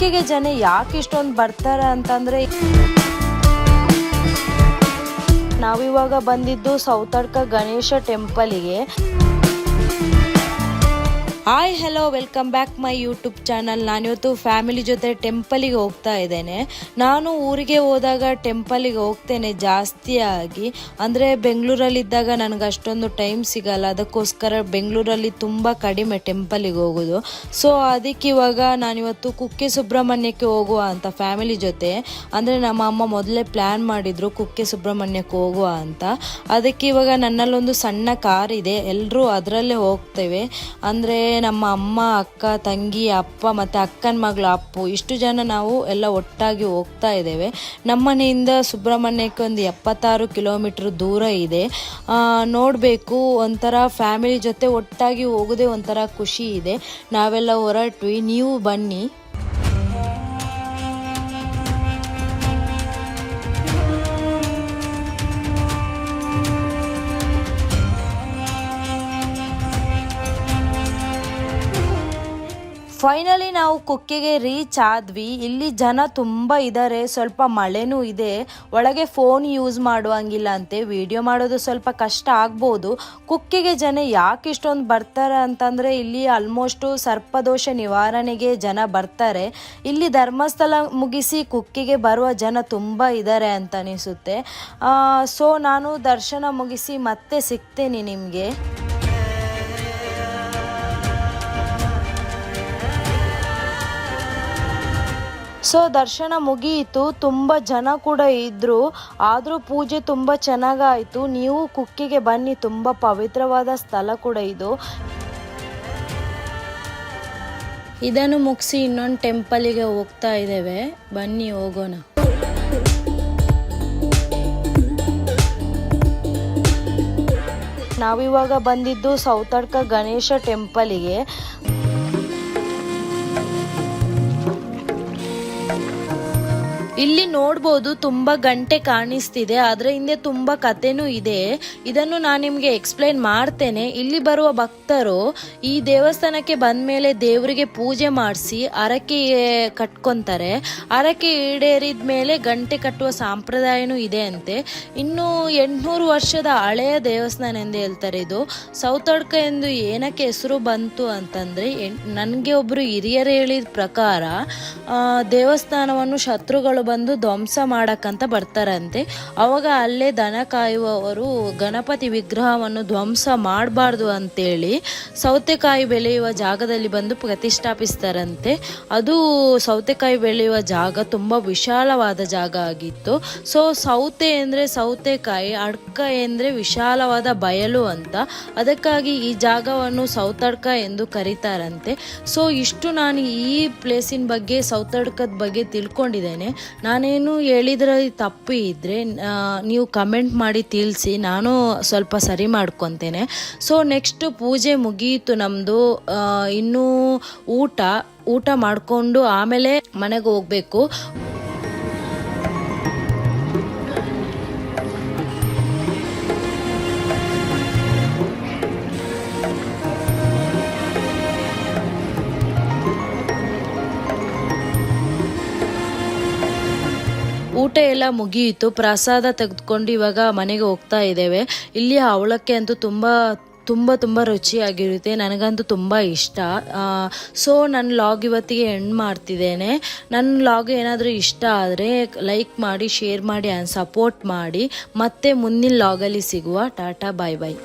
ಕುಕ್ಕೆಗೆ ಜನ ಯಾಕೆ ಇಷ್ಟೊಂದು ಬರ್ತಾರೆ ಅಂತಂದ್ರೆ ನಾವಿವಾಗ ಬಂದಿದ್ದು Sowthadka Ganesha ಟೆಂಪಲಿಗೆ hi hello welcome back my YouTube channel ನಾನಿವತ್ತು ಫ್ಯಾಮಿಲಿ ಜೊತೆ ಟೆಂಪಲಿಗೆ ಹೋಗ್ತಾ ಇದ್ದೇನೆ. ನಾನು ಊರಿಗೆ ಹೋದಾಗ ಟೆಂಪಲಿಗೆ ಹೋಗ್ತೇನೆ ಜಾಸ್ತಿಯಾಗಿ. ಅಂದರೆ ಬೆಂಗಳೂರಲ್ಲಿದ್ದಾಗ ನನಗೆ ಅಷ್ಟೊಂದು ಟೈಮ್ ಸಿಗಲ್ಲ. ಅದಕ್ಕೋಸ್ಕರ ಬೆಂಗಳೂರಲ್ಲಿ ತುಂಬ ಕಡಿಮೆ ಟೆಂಪಲಿಗೆ ಹೋಗೋದು. ಸೊ ಅದಕ್ಕೆ ಇವಾಗ ನಾನಿವತ್ತು ಕುಕ್ಕೆ ಸುಬ್ರಹ್ಮಣ್ಯಕ್ಕೆ ಹೋಗುವ ಅಂತ ಫ್ಯಾಮಿಲಿ ಜೊತೆ. ಅಂದರೆ ನಮ್ಮ ಅಮ್ಮ ಮೊದಲೇ ಪ್ಲ್ಯಾನ್ ಮಾಡಿದ್ರು ಕುಕ್ಕೆ ಸುಬ್ರಹ್ಮಣ್ಯಕ್ಕೆ ಹೋಗುವ ಅಂತ. ಅದಕ್ಕೆ ಇವಾಗ ನನ್ನಲ್ಲೊಂದು ಸಣ್ಣ ಕಾರ್ ಇದೆ ಎಲ್ಲರೂ ಅದರಲ್ಲೇ ಹೋಗ್ತೇವೆ. ಅಂದರೆ ನಮ್ಮ ಅಮ್ಮ, ಅಕ್ಕ, ತಂಗಿ, ಅಪ್ಪ ಮತ್ತು ಅಕ್ಕನ ಮಗಳು, ಅಪ್ಪು, ಇಷ್ಟು ಜನ ನಾವು ಎಲ್ಲ ಒಟ್ಟಾಗಿ ಹೋಗ್ತಾ ಇದ್ದೇವೆ. ನಮ್ಮನೆಯಿಂದ ಸುಬ್ರಹ್ಮಣ್ಯಕ್ಕೆ ಒಂದು ಎಪ್ಪತ್ತಾರು ಕಿಲೋಮೀಟ್ರ್ ದೂರ ಇದೆ. ನೋಡಬೇಕು, ಒಂಥರ ಫ್ಯಾಮಿಲಿ ಜೊತೆ ಒಟ್ಟಾಗಿ ಹೋಗೋದೇ ಒಂಥರ ಖುಷಿ ಇದೆ. ನಾವೆಲ್ಲ ಹೊರಟ್ವಿ, ನೀವು ಬನ್ನಿ. ಫೈನಲಿ ನಾವು ಕುಕ್ಕೆಗೆ ರೀಚ್ ಆದ್ವಿ. ಇಲ್ಲಿ ಜನ ತುಂಬ ಇದ್ದಾರೆ ಸ್ವಲ್ಪ ಮಳೆನೂ ಇದೆ. ಒಳಗೆ ಫೋನ್ ಯೂಸ್ ಮಾಡುವಂಗಿಲ್ಲ ಅಂತೆ. ವಿಡಿಯೋ ಮಾಡೋದು ಸ್ವಲ್ಪ ಕಷ್ಟ ಆಗ್ಬೋದು. ಕುಕ್ಕೆಗೆ ಜನ ಯಾಕೆ ಇಷ್ಟೊಂದು ಬರ್ತಾರೆ ಅಂತಂದರೆ ಇಲ್ಲಿ ಆಲ್ಮೋಸ್ಟು ಸರ್ಪದೋಷ ನಿವಾರಣೆಗೆ ಜನ ಬರ್ತಾರೆ. ಇಲ್ಲಿ ಧರ್ಮಸ್ಥಳ ಮುಗಿಸಿ ಕುಕ್ಕೆಗೆ ಬರುವ ಜನ ತುಂಬ ಇದ್ದಾರೆ ಅಂತ ಅನಿಸುತ್ತೆ. ಸೊ ನಾನು ದರ್ಶನ ಮುಗಿಸಿ ಮತ್ತೆ ಸಿಗ್ತೇನೆ ನಿಮಗೆ. ಸೊ ದರ್ಶನ ಮುಗಿಯಿತು ತುಂಬ ಜನ ಕೂಡ ಇದ್ದರು ಆದರೂ ಪೂಜೆ ತುಂಬ ಚೆನ್ನಾಗಾಯಿತು ನೀವು ಕುಕ್ಕಿಗೆ ಬನ್ನಿ ತುಂಬ ಪವಿತ್ರವಾದ ಸ್ಥಳ ಕೂಡ ಇದು. ಇದನ್ನು ಮುಗಿಸಿ ಇನ್ನೊಂದು ಟೆಂಪಲಿಗೆ ಹೋಗ್ತಾ ಇದ್ದೇವೆ ಬನ್ನಿ ಹೋಗೋಣ. ನಾವಿವಾಗ ಬಂದಿದ್ದು ಸೌತಡ್ಕ ಗಣೇಶ ಟೆಂಪಲಿಗೆ. ಇಲ್ಲಿ ನೋಡ್ಬೋದು ತುಂಬ ಗಂಟೆ ಕಾಣಿಸ್ತಿದೆ ಅದರ ಹಿಂದೆ ತುಂಬ ಕಥೆನೂ ಇದೆ. ಇದನ್ನು ನಾನು ನಿಮಗೆ ಎಕ್ಸ್ಪ್ಲೈನ್ ಮಾಡ್ತೇನೆ. ಇಲ್ಲಿ ಬರುವ ಭಕ್ತರು ಈ ದೇವಸ್ಥಾನಕ್ಕೆ ಬಂದ ಮೇಲೆ ದೇವರಿಗೆ ಪೂಜೆ ಮಾಡಿಸಿ ಅರಕೆ ಕಟ್ಕೊತಾರೆ. ಅರಕೆ ಈಡೇರಿದ ಮೇಲೆ ಗಂಟೆ ಕಟ್ಟುವ ಸಂಪ್ರದಾಯನೂ ಇದೆ ಅಂತೆ. ಇನ್ನು ಎಂಟುನೂರು ವರ್ಷದ ಹಳೆಯ ದೇವಸ್ಥಾನ ಎಂದು ಹೇಳ್ತಾರೆ ಇದು. ಸೌತಡ್ಕ ಎಂದು ಏನಕ್ಕೆ ಹೆಸರು ಬಂತು ಅಂತಂದರೆ ನನಗೆ ಒಬ್ಬರು ಹಿರಿಯರು ಹೇಳಿದ ಪ್ರಕಾರ ದೇವಸ್ಥಾನವನ್ನು ಶತ್ರುಗಳು ಬಂದು ಧ್ವಂಸ ಮಾಡಕ್ಕಂತ ಬರ್ತಾರಂತೆ. ಅವಾಗ ಅಲ್ಲೇ ದನ ಕಾಯುವವರು ಗಣಪತಿ ವಿಗ್ರಹವನ್ನು ಧ್ವಂಸ ಮಾಡಬಾರ್ದು ಅಂತೇಳಿ ಸೌತೆಕಾಯಿ ಬೆಳೆಯುವ ಜಾಗದಲ್ಲಿ ಬಂದು ಪ್ರತಿಷ್ಠಾಪಿಸ್ತಾರಂತೆ. ಅದು ಸೌತೆಕಾಯಿ ಬೆಳೆಯುವ ಜಾಗ ತುಂಬ ವಿಶಾಲವಾದ ಜಾಗ ಆಗಿತ್ತು. ಸೊ ಸೌತೆ ಅಂದರೆ ಸೌತೆಕಾಯಿ, ಅಡ್ಕ ಎಂದರೆ ವಿಶಾಲವಾದ ಬಯಲು ಅಂತ. ಅದಕ್ಕಾಗಿ ಈ ಜಾಗವನ್ನು ಸೌತಡ್ಕ ಎಂದು ಕರೀತಾರಂತೆ. ಸೊ ಇಷ್ಟು ನಾನು ಈ ಪ್ಲೇಸಿನ ಬಗ್ಗೆ ಸೌತಡ್ಕದ ಬಗ್ಗೆ ತಿಳ್ಕೊಂಡಿದ್ದೇನೆ. ನಾನೇನು ಹೇಳಿದ್ರೆ ತಪ್ಪು ಇದ್ದರೆ ನೀವು ಕಮೆಂಟ್ ಮಾಡಿ ತಿಳಿಸಿ, ನಾನು ಸ್ವಲ್ಪ ಸರಿ ಮಾಡ್ಕೊತೇನೆ. ಸೊ ನೆಕ್ಸ್ಟ್ ಪೂಜೆ ಮುಗಿಯಿತು ನಮ್ಮದು ಇನ್ನೂ ಊಟ ಊಟ ಮಾಡಿಕೊಂಡು ಆಮೇಲೆ ಮನೆಗೆ ಹೋಗಬೇಕು. ಊಟ ಎಲ್ಲ ಮುಗಿಯಿತು. ಪ್ರಸಾದ ತೆಗೆದುಕೊಂಡು ಇವಾಗ ಮನೆಗೆ ಹೋಗ್ತಾ ಇದ್ದೇವೆ. ಇಲ್ಲಿ ಅವಳಕ್ಕೆ ಅಂತೂ ತುಂಬ ತುಂಬ ತುಂಬ ರುಚಿಯಾಗಿರುತ್ತೆ. ನನಗಂತೂ ತುಂಬ ಇಷ್ಟ. ಸೊ ನನ್ನ ಲಾಗ್ ಇವತ್ತಿಗೆ ಎಂಡ್ ಮಾಡ್ತಿದ್ದೇನೆ. ನನ್ನ ಲಾಗ್ ಏನಾದರೂ ಇಷ್ಟ ಆದರೆ ಲೈಕ್ ಮಾಡಿ ಶೇರ್ ಮಾಡಿ ಆ್ಯಂಡ್ ಸಪೋರ್ಟ್ ಮಾಡಿ. ಮತ್ತೆ ಮುಂದಿನ ಲಾಗಲ್ಲಿ ಸಿಗುವ. ಟಾಟಾ ಬಾಯ್ ಬಾಯ್